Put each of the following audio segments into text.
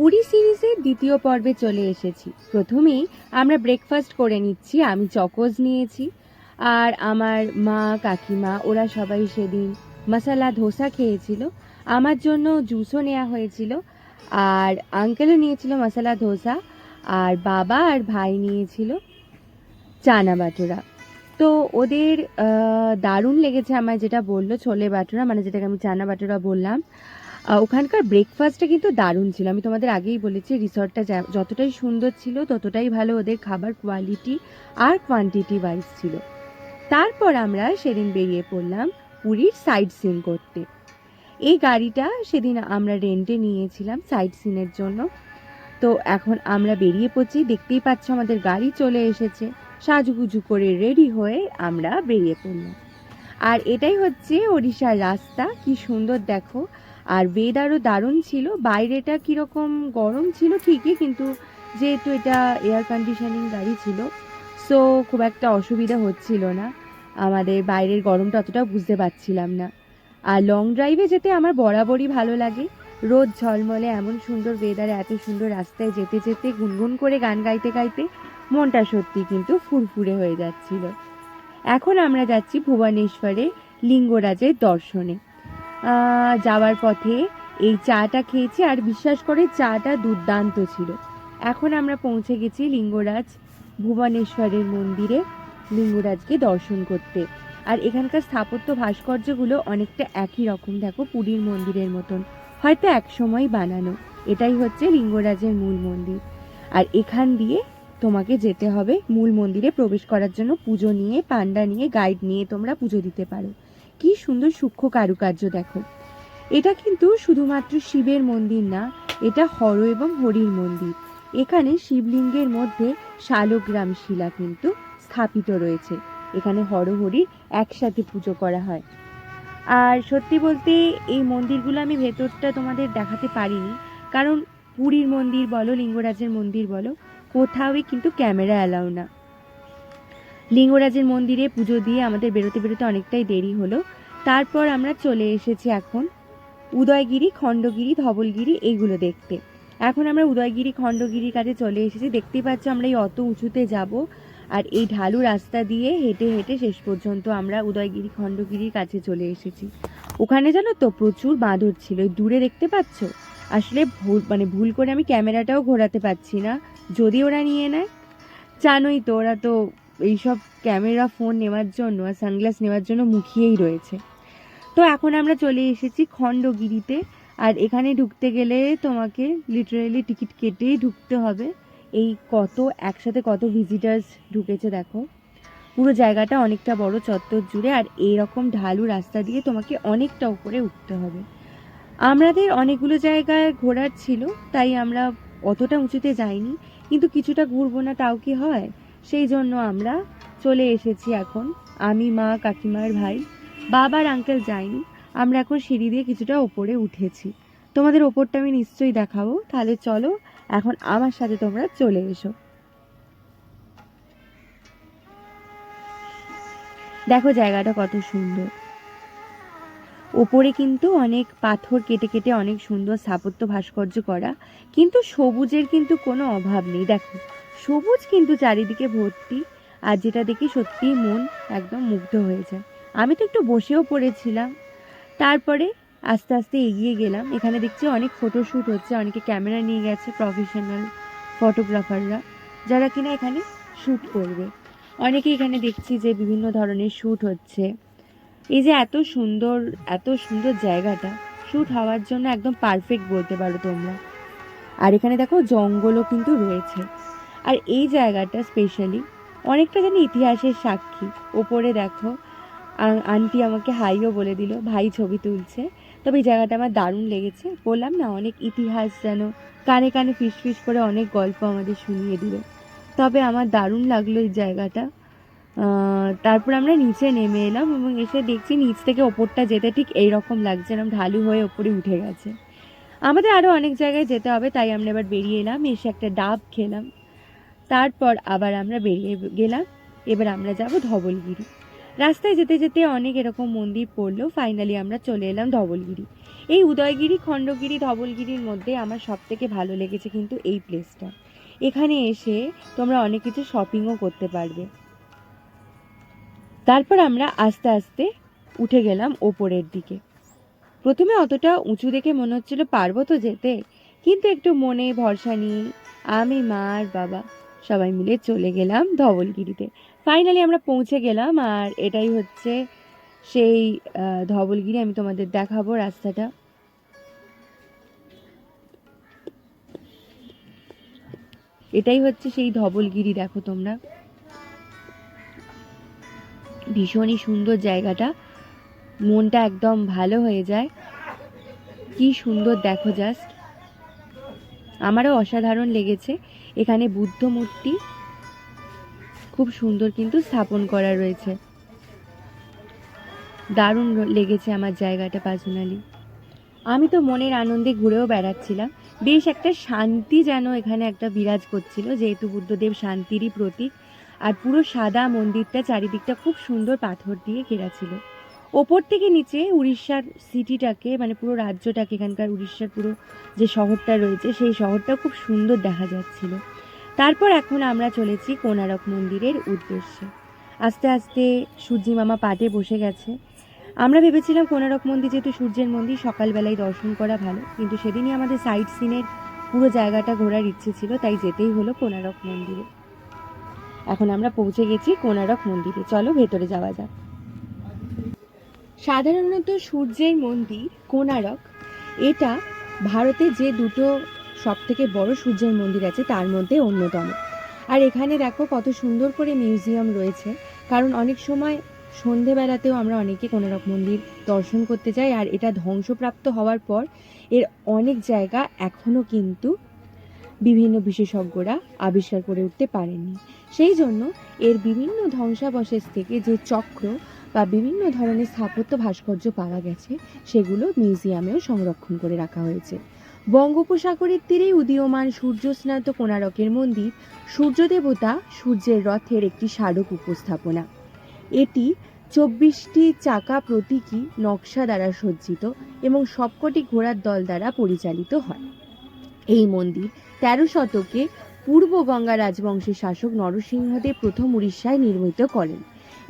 পুরী সিরিজের দ্বিতীয় পর্বে চলে এসেছি। প্রথমেই আমরা ব্রেকফাস্ট করে নিচ্ছি, আমি চকোজ নিয়েছি, আর আমার মা, কাকিমা, ওরা সবাই সেদিন মশালা ধোসা খেয়েছিল। আমার জন্য জুসও নেওয়া হয়েছিল, আর আঙ্কেলও নিয়েছিল মশালা ধোসা, আর বাবা আর ভাই নিয়েছিল চানা বাটুরা। তো ওদের দারুণ লেগেছে আমার যেটা বলল, ছোলে বাটুরা মানে যেটাকে আমি চানা বাটুরা বললাম। ওখানকার ব্রেকফাস্টটা কিন্তু দারুণ ছিল। আমি তোমাদের আগেই বলেছি রিসর্টটা যতটাই সুন্দর ছিল, ততটাই ভালো ওদের খাবার কোয়ালিটি আর কোয়ান্টিটি ওয়াইজ ছিল। তারপর আমরা সেদিন বেরিয়ে পড়লাম পুরীর সাইট সিন করতে। এই গাড়িটা সেদিন আমরা রেন্টে নিয়েছিলাম সাইট সিনের জন্য। তো এখন আমরা বেরিয়ে পড়ছি, দেখতেই পাচ্ছ আমাদের গাড়ি চলে এসেছে। সাজুগুজু করে রেডি হয়ে আমরা বেরিয়ে পড়লাম। আর এটাই হচ্ছে ওড়িশার রাস্তা। কি সুন্দর দেখো। আর ওয়েদারও দারুণ ছিল। বাইরেটা কীরকম গরম ছিল ঠিকই, কিন্তু যেহেতু এটা এয়ার কন্ডিশনিং গাড়ি ছিল সো খুব একটা অসুবিধা হচ্ছিল না। আমাদের বাইরের গরমটা অতটাও বুঝতে পারছিলাম না। আর লং ড্রাইভে যেতে আমার বরাবরই ভালো লাগে। রোদ ঝলমলে এমন সুন্দর ওয়েদারে এত সুন্দর রাস্তায় যেতে যেতে গুনগুন করে গান গাইতে গাইতে মনটা সত্যি কিন্তু ফুরফুরে হয়ে যাচ্ছিল। এখন আমরা যাচ্ছি ভুবনেশ্বরে লিঙ্গরাজের দর্শনে। যাওয়ার পথে এই চাটা খেয়েছি আর বিশ্বাস করে চাটা দুর্দান্ত ছিল। এখন আমরা পৌঁছে গেছি লিঙ্গরাজ ভুবনেশ্বরের মন্দিরে লিঙ্গরাজকে দর্শন করতে। আর এখানকার স্থাপত্য ভাস্কর্যগুলো অনেকটা একই রকম, দেখো পুরীর মন্দিরের মতন। হয়তো এক সময় বানানো, এটাই হচ্ছে লিঙ্গরাজের মূল মন্দির। আর এখান দিয়ে তোমাকে যেতে হবে, মূল মন্দিরে প্রবেশ করার জন্য পুজো নিয়ে, পান্ডা নিয়ে গাইড নিয়ে তোমরা পুজো দিতে পারো। কি সুন্দর সূক্ষ্ম কারুকার্য দেখো। এটা কিন্তু শুধুমাত্র শিবের মন্দির না, এটা হর এবং হরির মন্দির। এখানে শিবলিঙ্গের মধ্যে শালগ্রাম শিলা কিন্তু স্থাপিত রয়েছে। এখানে হরহরির একসাথে পুজো করা হয়। আর সত্যি বলতে এই মন্দিরগুলো আমি ভেতরটা তোমাদের দেখাতে পারিনি। কারণ পুরীর মন্দির বলো, লিঙ্গরাজের মন্দির বলো, কোথাওই কিন্তু ক্যামেরা অ্যালাউ না। লিঙ্গরাজের মন্দিরে পুজো দিয়ে আমাদের বেরোতে বেরোতে অনেকটাই দেরি হলো। তারপর আমরা চলে এসেছি এখন উদয়গিরি, খণ্ডগিরি, ধবলগিরি এইগুলো দেখতে। এখন আমরা উদয়গিরি, খণ্ডগিরির কাছে চলে এসেছি। দেখতেই পাচ্ছ আমরা এই অত উঁচুতে যাব আর এই ঢালু রাস্তা দিয়ে হেঁটে হেঁটে শেষ পর্যন্ত আমরা উদয়গিরি, খণ্ডগিরির কাছে চলে এসেছি। ওখানে জানো তো প্রচুর বাঁদর ছিল। দূরে দেখতে পাচ্ছ? আসলে ভুল মানে ভুল করে আমি ক্যামেরাটাও ঘোরাতে পারছি না। যদি ওরা নিয়ে নেয়? জানোই তো ওরা তো এইসব ক্যামেরা ফোন নেওয়ার জন্য আর সানগ্লাস নেওয়ার জন্য মুখিয়েই রয়েছে। তো এখন আমরা চলে এসেছি খণ্ডগিরিতে আর এখানে ঢুকতে গেলে তোমাকে লিটারেলি টিকিট কেটেই ঢুকতে হবে। এই কত, একসাথে কত ভিজিটার্স ঢুকেছে দেখো। পুরো জায়গাটা অনেকটা বড় চত্বর জুড়ে আর এইরকম ঢালু রাস্তা দিয়ে তোমাকে অনেকটা উপরে উঠতে হবে। আমাদের অনেকগুলো জায়গায় ঘোরার ছিল, তাই আমরা অতটা উঁচুতে যাইনি। কিন্তু কিছুটা ঘুরবো না, তাও কি হয়? সেই জন্য আমরা চলে এসেছি এখন, আমি, মা, কাকিমার ভাই, বাবার আঙ্কেল যায়নি আমরা এখন সিঁড়ি দিয়ে কিছুটা ওপরে উঠেছি। তোমাদের ওপরটা আমি নিশ্চয়ই দেখাবো। তাহলে চলো, এখন আমার সাথে তোমরা চলে এসো। দেখো জায়গাটা কত সুন্দর। ওপরে কিন্তু অনেক পাথর কেটে কেটে অনেক সুন্দর স্থাপত্য ভাস্কর্য করা, কিন্তু সবুজের কিন্তু কোনো অভাব নেই। দেখো সবুজ কিন্তু চারিদিকে ভর্তি, আর যেটা দেখি সত্যিই মন একদম মুগ্ধ হয়ে যায়। আমি তো একটু বসেও পড়েছিলাম। তারপরে আস্তে আস্তে এগিয়ে গেলাম। এখানে দেখছি অনেক ফটোশ্যুট হচ্ছে, অনেকে ক্যামেরা নিয়ে গেছে প্রফেশনাল ফটোগ্রাফাররা যারা কিনা এখানে শ্যুট করবে। অনেকে এখানে দেখছি যে বিভিন্ন ধরনের শ্যুট হচ্ছে। এই যে এত সুন্দর এত সুন্দর জায়গাটা শ্যুট হওয়ার জন্য একদম পারফেক্ট বলতে পারো তোমরা। আর এখানে দেখো জঙ্গলও কিন্তু রয়েছে। আর এই জায়গাটা স্পেশালি অনেকটা যেন ইতিহাসের সাক্ষী। ওপরে দেখো আন্টি আমাকে হাইও বলে দিল, ভাই, ছবি তুলছে। তবে এই জায়গাটা আমার দারুণ লেগেছে। বললাম, না, অনেক ইতিহাস যেন কানে কানে ফিস ফিস করে অনেক গল্প আমাদের শুনিয়ে দিল। তবে আমার দারুণ লাগল এই জায়গাটা। তারপর আমরা নিচে নেমে এলাম এবং এসে দেখছি নিচ থেকে ওপরটা যেতে ঠিক এই রকম লাগছে এরকম ঢালু হয়ে ওপরে উঠে গেছে। আমাদের আরও অনেক জায়গায় যেতে হবে, তাই আমরা এবার বেরিয়ে এলাম, এসে একটা ডাব খেলাম। তারপর আবার আমরা বেরিয়ে গেলাম। এবার আমরা যাব ধবলগিরি। রাস্তায় যেতে যেতে অনেক এরকম মন্দির পড়ল ফাইনালি আমরা চলে এলাম ধবলগিরি। এই উদয়গিরি, খণ্ডগিরি, ধবলগিরির মধ্যে আমার সব থেকে ভালো লেগেছে কিন্তু এই প্লেসটা এখানে এসে তোমরা অনেক কিছু শপিংও করতে পারবে। তারপর আমরা আস্তে আস্তে উঠে গেলাম ওপরের দিকে। প্রথমে অতটা উঁচু দেখে মনে হচ্ছিল পারব তো যেতে, কিন্তু একটু মনে ভরসা নিয়ে আমি মা আর বাবা। সবাই মিলে চলে গেলাম ধবলগিরিতে। ফাইনালি আমরা পৌঁছে গেলাম আর এটাই হচ্ছে সেই ধবলগিরি আমি তোমাদের দেখাবো রাস্তাটা। এটাই হচ্ছে সেই ধবলগিরি, দেখো তোমরা। ভীষণই সুন্দর জায়গাটা। মনটা একদম ভালো হয়ে যায়। কি সুন্দর, দেখো জাস্ট আমারও অসাধারণ লেগেছে। এখানে বুদ্ধ মূর্তি খুব সুন্দর কিন্তু স্থাপন করা রয়েছে। দারুণ লেগেছে আমার জায়গাটা পার্সোনালি। আমি তো মনের আনন্দে ঘুরেও বেড়াচ্ছিলাম। বেশ একটা শান্তি যেন এখানে একটা বিরাজ করছিল, যেহেতু বুদ্ধদেব শান্তিরই প্রতীক। আর পুরো সাদা মন্দিরটা চারিদিকটা খুব সুন্দর পাথর দিয়ে ঘেরা ছিল। ওপর থেকে নিচে উড়িষ্যার সিটিটাকে মানে পুরো রাজ্যটাকে, এখানকার উড়িষ্যার পুরো যে শহরটা রয়েছে, সেই শহরটা খুব সুন্দর দেখা যাচ্ছিল। তারপর এখন আমরা চলেছি কোনারক মন্দিরের উদ্দেশ্যে। আস্তে আস্তে সূর্যি মামা পাটে বসে গেছে। আমরা ভেবেছিলাম কোনারক মন্দির যেহেতু সূর্যের মন্দির, সকালবেলায় দর্শন করা ভালো, কিন্তু সেদিনই আমাদের সাইট সিনের পুরো জায়গাটা ঘোরার ইচ্ছে ছিল, তাই যেতেই হলো কোনারক মন্দিরে। এখন আমরা পৌঁছে গেছি কোনারক মন্দিরে। চলো ভেতরে যাওয়া যাক। সাধারণত সূর্যের মন্দির কোনারক এটা ভারতে যে দুটো সব থেকে বড় সূর্যের মন্দির আছে, তার মধ্যে অন্যতম। আর এখানে দেখো কত সুন্দর করে মিউজিয়াম রয়েছে, কারণ অনেক সময় সন্ধেবেলাতেও আমরা অনেকে কোনারক মন্দির দর্শন করতে যাই, আর এটা ধ্বংসপ্রাপ্ত হওয়ার পর এর অনেক জায়গা এখনও কিন্তু বিভিন্ন বিশেষজ্ঞরা আবিষ্কার করে উঠতে পারেননি। সেই জন্য এর বিভিন্ন ধ্বংসাবশেষ থেকে যে চক্র বা বিভিন্ন ধরনের স্থাপত্য ভাস্কর্য পাওয়া গেছে, সেগুলো মিউজিয়ামেও সংরক্ষণ করে রাখা হয়েছে। বঙ্গোপসাগরের তীরেই উদীয়মান সূর্যস্নাত কোণারকের মন্দির সূর্য দেবতা সূর্যের রথের একটি স্মারক উপস্থাপনা। এটি চব্বিশটি চাকা প্রতীকী নকশা দ্বারা সজ্জিত এবং সবকটি ঘোড়ার দল দ্বারা পরিচালিত হয়। এই মন্দির তেরো শতকে পূর্ব গঙ্গা রাজবংশের শাসক নরসিংহদেব প্রথম উড়িষ্যায় নির্মিত করেন।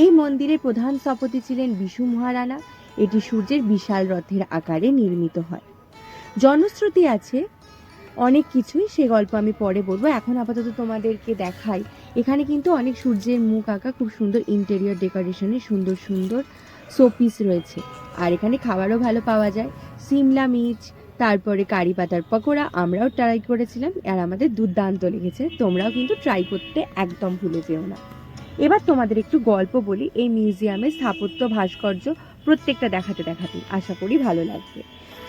এই মন্দিরের প্রধান স্থপতি ছিলেন বিশু মহারানা। এটি সূর্যের বিশাল রথের আকারে নির্মিত হয়। জনশ্রুতি আছে অনেক কিছুই, সে গল্প আমি পরে বলব। এখন আপাতত তোমাদেরকে দেখাই, এখানে কিন্তু অনেক সূর্যের মুখ আঁকা, খুব সুন্দর ইন্টেরিয়র ডেকোরেশনের সুন্দর সুন্দর শোপিস রয়েছে। আর এখানে খাবারও ভালো পাওয়া যায়। সিমলা মির্চ, তারপরে কারি পাতার পকোড়া, আমরাও ট্রাই করেছিলাম, আর আমাদের দুর্দান্ত লেগেছে। তোমরাও কিন্তু ট্রাই করতে একদম ভুলে যেও না। এবার তোমাদের একটু গল্প বলি। এই মিউজিয়ামের স্থাপত্য, ভাস্কর্য প্রত্যেকটা দেখাতে দেখাতে। আশা করি ভালো লাগবে।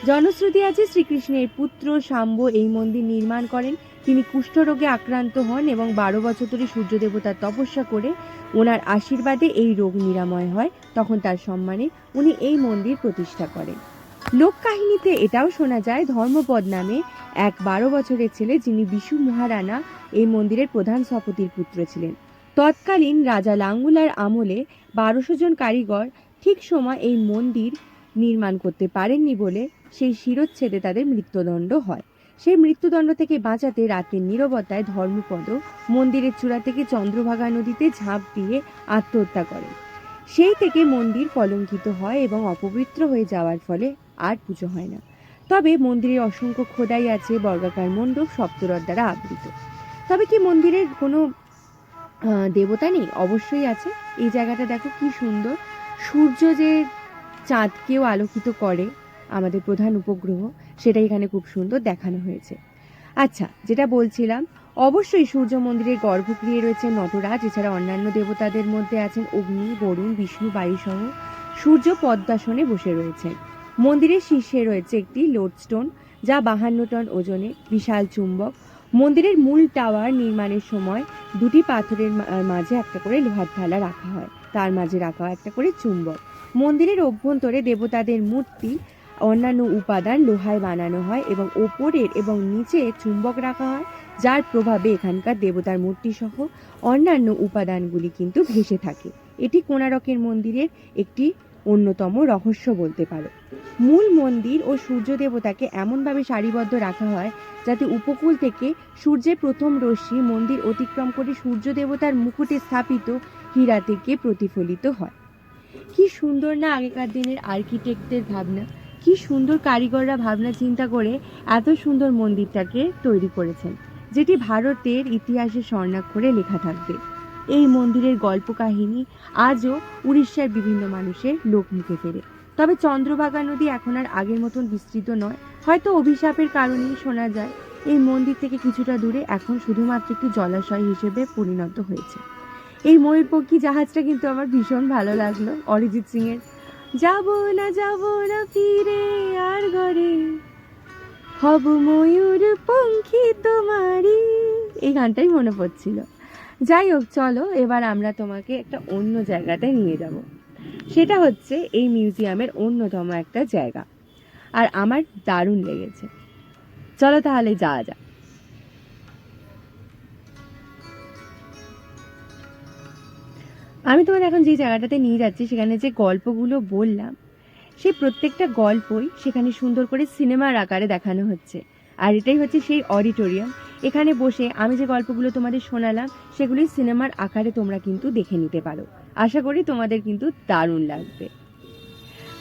জনশ্রুতি আছে, শ্রীকৃষ্ণের পুত্র শাম্ব এই মন্দির নির্মাণ করেন। তিনি কুষ্ঠরোগে আক্রান্ত হন এবং বারো বছর ধরে সূর্য দেবতার তপস্যা করে ওনার আশীর্বাদে এই রোগ নিরাময় হয়। তখন তার সম্মানে উনি এই মন্দির প্রতিষ্ঠা করেন। লোককাহিনীতে এটাও শোনা যায়, ধর্মপদ নামে এক বারো বছরের ছেলে যিনি বিশু মহারানা এই মন্দিরের প্রধান স্থপতির পুত্র ছিলেন। তৎকালীন রাজা লাঙ্গুলার আমলে বারোশো জন কারিগর ঠিক সময় এই মন্দির নির্মাণ করতে পারেননি বলে সেই শিরচ্ছেদে তাদের মৃত্যুদণ্ড হয়। সেই মৃত্যুদণ্ড থেকে বাঁচাতে রাতের নীরবতায় ধর্মপদ মন্দিরের চূড়া থেকে চন্দ্রভাগা নদীতে ঝাঁপ দিয়ে আত্মহত্যা করেন সেই থেকে মন্দির কলঙ্কিত হয় এবং অপবিত্র হয়ে যাওয়ার ফলে আর পুজো হয় না। তবে মন্দিরে অসংখ্য খোদাই আছে বর্গাকার মণ্ডপ সপ্তরথ দ্বারা আবৃত। তবে কি মন্দিরের কোনো দেবতা নেই, অবশ্যই আছে। এই জায়গাটা দেখো কি সুন্দর। সূর্য যে চাঁদকেও আলোকিত করে আমাদের প্রধান উপগ্রহ সেটা এখানে খুব সুন্দর দেখানো হয়েছে। আচ্ছা যেটা বলছিলাম, অবশ্যই সূর্য মন্দিরের গর্ভগৃহে রয়েছে নটরাজ, এছাড়া অন্যান্য দেবতাদের মধ্যে আছেন অগ্নি, বরুণ, বিষ্ণু, বায়ুসহ সূর্য পদ্মাসনে বসে রয়েছেন মন্দিরের শীর্ষে রয়েছে একটি লোডস্টোন, যা বাহান্ন টন ওজনে, বিশাল চুম্বক। মন্দিরের মূল টাওয়ার নির্মাণের সময় দুটি পাথরের মাঝে একটা করে লোহার থালা রাখা হয়। তার মাঝে রাখা হয় একটা করে চুম্বক। মন্দিরের অভ্যন্তরে দেবতাদের মূর্তি, অন্যান্য উপাদান লোহায় বানানো হয় এবং ওপরের এবং নিচে চুম্বক রাখা হয়, যার প্রভাবে এখানকার দেবতার মূর্তি সহ অন্যান্য উপাদানগুলি কিন্তু ভেসে থাকে। এটি কোণারকের মন্দিরের একটি অন্যতম রহস্য বলতে পারো। মূল মন্দির ও সূর্য দেবতাকে এমনভাবে সারিবদ্ধ রাখা হয় যাতে উপকূল থেকে সূর্যের প্রথম রশ্মি মন্দির অতিক্রম করে সূর্য দেবতার মুকুটে স্থাপিত হীরা থেকে প্রতিফলিত হয়। কি সুন্দর না আগেকার দিনের আর্কিটেক্টদের ভাবনা? কি সুন্দর কারিগররা ভাবনা চিন্তা করে এত সুন্দর মন্দিরটাকে তৈরি করেছেন, যেটি ভারতের ইতিহাসে স্বর্ণাক্ষরে লেখা থাকবে। এই মন্দিরের গল্প কাহিনী আজও উড়িষ্যার বিভিন্ন মানুষের লোকমুখে ফেরে তবে চন্দ্রভাগা নদী এখন আর আগের মতন বিস্তৃত নয়। হয়তো অভিশাপের কারণেই শোনা যায়, এই মন্দির থেকে কিছুটা দূরে এখন শুধুমাত্র একটি জলাশয় হিসেবে পরিণত হয়েছে। এই ময়ূরপক্ষী জাহাজটা কিন্তু আমার ভীষণ ভালো লাগল, অরিজিৎ সিং এর যাব না যাব না ফিরে আর ঘরে, হব ময়ূর পঙ্খী তোমারই। এই গানটাই মনে পড়ছিল। যাই হোক চলো, এবার আমরা তোমাকে একটা অন্য জায়গাতে নিয়ে যাব। সেটা হচ্ছে এই মিউজিয়ামের অন্যতম একটা জায়গা। আর আমার দারুণ লেগেছে। চলো তাহলে যাওয়া যাক। আমি তোমার এখন যে জায়গাটাতে নিয়ে যাচ্ছি, সেখানে যে গল্পগুলো বললাম সেই প্রত্যেকটা গল্পই সেখানে সুন্দর করে সিনেমার আকারে দেখানো হচ্ছে। আর এটাই হচ্ছে সেই অডিটোরিয়াম। এখানে বসে আমি যে গল্পগুলো তোমাদের শোনালাম, সেগুলি সিনেমার আকারে তোমরা কিন্তু দেখে নিতে পারো। আশা করি তোমাদের কিন্তু দারুণ লাগবে।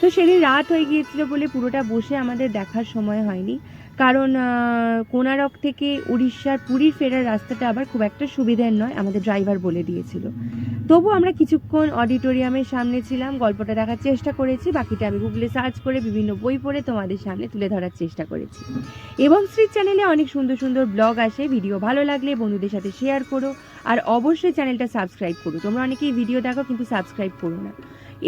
তো সেদিন রাত হয়ে গিয়েছিল বলে পুরোটা বসে আমাদের দেখার সময় হয়নি। কারণ কোনারক থেকে উড়িষ্যার পুরীর ফেরার রাস্তাটা আবার খুব একটা সুবিধার নয়, আমাদের ড্রাইভার বলে দিয়েছিল। তবু আমরা কিছুক্ষণ অডিটোরিয়ামের সামনে ছিলাম, গল্পটা দেখার চেষ্টা করেছি, বাকিটা আমি গুগলে সার্চ করে বিভিন্ন বই পড়ে তোমাদের সামনে তুলে ধরার চেষ্টা করেছি। এবং শ্রী চ্যানেলে অনেক সুন্দর সুন্দর ব্লগ আসে, ভিডিও ভালো লাগলে বন্ধুদের সাথে শেয়ার করো। আর অবশ্যই চ্যানেলটা সাবস্ক্রাইব করো। তোমরা অনেকেই ভিডিও দেখো কিন্তু সাবস্ক্রাইব করো না।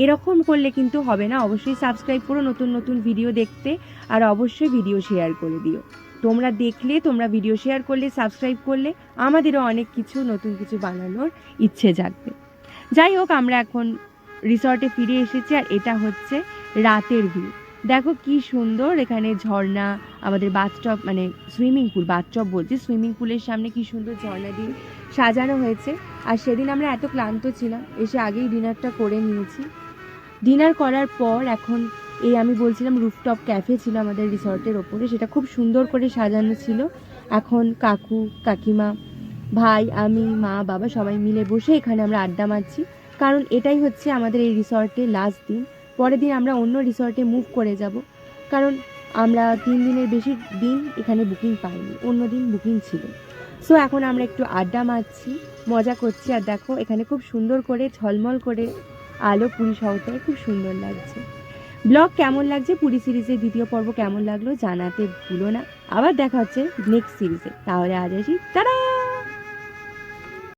এরকম করলে কিন্তু হবে না, অবশ্যই সাবস্ক্রাইব করো নতুন নতুন ভিডিও দেখতে আর অবশ্যই ভিডিও শেয়ার করে দিও। তোমরা দেখলে, তোমরা ভিডিও শেয়ার করলে, সাবস্ক্রাইব করলে আমাদেরও অনেক কিছু, নতুন কিছু বানানোর ইচ্ছে জাগবে। যাই হোক, আমরা এখন রিসর্টে ফিরে এসেছি আর এটা হচ্ছে রাতের ভিউ। দেখো কি সুন্দর এখানে ঝর্ণা, আমাদের বাথটপ মানে সুইমিং পুল বাথটব বলছি, সুইমিং পুলের সামনে কি সুন্দর ঝর্ণা দিয়ে সাজানো হয়েছে। আর সেদিন আমরা এত ক্লান্ত ছিলাম, এসে আগেই ডিনারটা করে নিয়েছি। ডিনার করার পর এখন এই আমি বলছিলাম রুফটপ ক্যাফে ছিল আমাদের রিসর্টের ওপরে, সেটা খুব সুন্দর করে সাজানো ছিল। এখন কাকু, কাকিমা, ভাই, আমি, মা, বাবা সবাই মিলে বসে এখানে আমরা আড্ডা মারছি। কারণ এটাই হচ্ছে আমাদের এই রিসর্টের লাস্ট দিন। পরের দিন আমরা অন্য রিসর্টে মুভ করে যাব। কারণ আমরা তিন দিনের বেশি দিন এখানে বুকিং পাইনি, অন্য দিন বুকিং ছিল। সো এখন আমরা একটু আড্ডা মারছি, মজা করছি। আর দেখো, এখানে খুব সুন্দর করে ঝলমল করে আলো পুরী শহরটায় খুব সুন্দর লাগছে। ব্লগ কেমন লাগছে? পুরী সিরিজের দ্বিতীয় পর্ব কেমন লাগল জানাতে ভুলো না। আবার দেখা হচ্ছে নেক্সট সিরিজে তাহলে আজ আসি। তারা